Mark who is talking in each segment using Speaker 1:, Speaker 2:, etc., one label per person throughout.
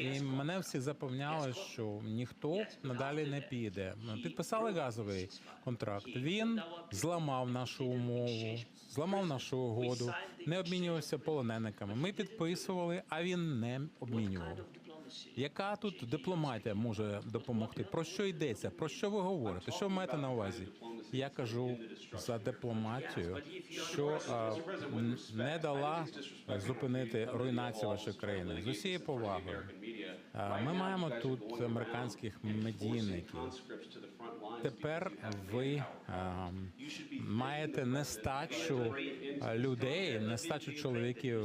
Speaker 1: І мене всі запевняли, що ніхто надалі не піде. Підписали газовий контракт. Він зламав нашу умову, зламав нашу угоду, не обмінювався полонениками. Ми підписували, а він не обмінював. Яка тут дипломатія може допомогти? Про що йдеться? Про що ви говорите? Що ви маєте на увазі? Я кажу за дипломатію, що а, не дала зупинити руйнацію вашої країни з усією повагою. Ми маємо тут американських медійників. Тепер ви а, маєте нестачу людей, нестачу чоловіків.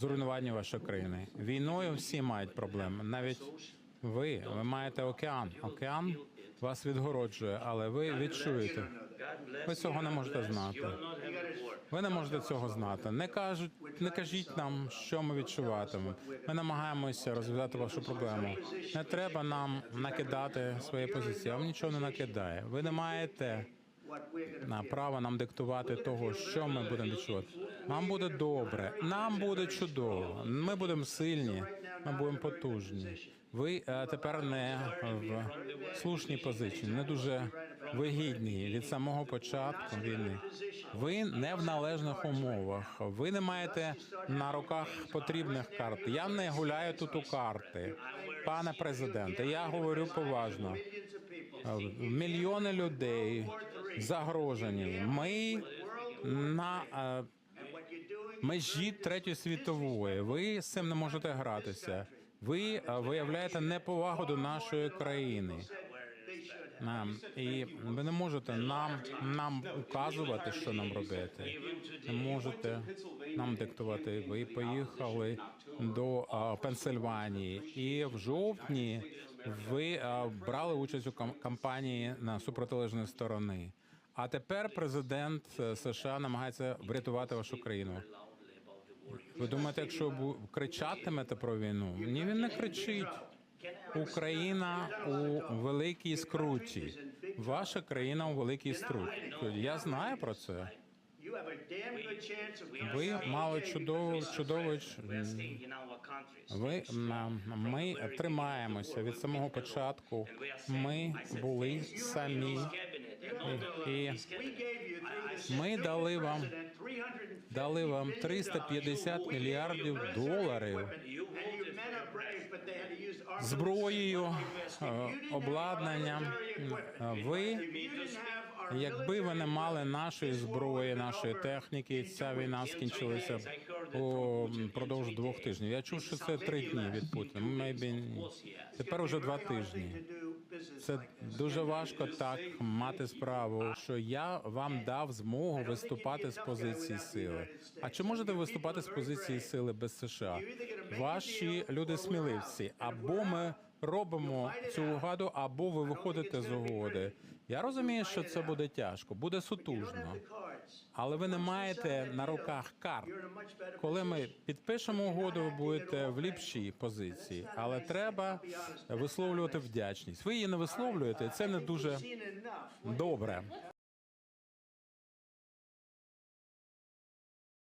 Speaker 1: зруйнуванню вашої країни. Війною всі мають проблеми. Навіть ви, ви маєте океан. Океан вас відгороджує, але ви відчуєте. Ви цього не можете знати. Ви не можете цього знати. Не кажуть, не кажіть нам, що ми відчуватимемо. Ми намагаємося розв'язати вашу проблему. Не треба нам накидати свої позиції. Вам нічого не накидає. Ви не маєте право нам диктувати того, що ми будемо відчувати. Нам буде добре, нам буде чудово. Ми будемо сильні, ми будемо потужні. Ви е, тепер не в слушній позиції, не дуже вигідні від самого початку війни. Ви не в належних умовах. Ви не маєте на руках потрібних карт. Я не гуляю тут у карти, пане президенте. Я говорю поважно. Мільйони людей загрожені. Ми на е, межі третьої світової. Ви з цим не можете гратися. Ви е, виявляєте неповагу до нашої країни. І ви не можете нам нам указувати, що нам робити. Не можете нам диктувати. Ви поїхали до Пенсильванії, і в жовтні ви брали участь у кам- кампанії на супротилежної сторони. А тепер президент е, США намагається врятувати вашу країну. Ви думаєте, якщо кричатимете про війну? Ні, він не кричить. Україна у великій скруті. Ваша країна у великій скруті. Я знаю про це.
Speaker 2: Ви мали чудову чудову
Speaker 1: Ви ми тримаємося від самого початку. Ми були самі. І ми дали вам дали вам 350 мільярдів доларів зброєю, е, обладнанням. Ви, якби ви не мали нашої зброї, нашої техніки, ця війна скінчилася упродовж двох тижнів. Я чув, що це три дні від Путіна. Maybe. Тепер уже два тижні. Це дуже важко так мати справу, що я вам дав змогу виступати з позиції сили. А чи можете виступати з позиції сили без США? Ваші люди сміливці, або ми робимо цю угоду, або ви виходите з угоди. Я розумію, що це буде тяжко, буде сутужно, але ви не маєте на руках карт. Коли ми підпишемо угоду, ви будете в ліпшій позиції, але треба висловлювати вдячність. Ви її не висловлюєте, це не дуже добре.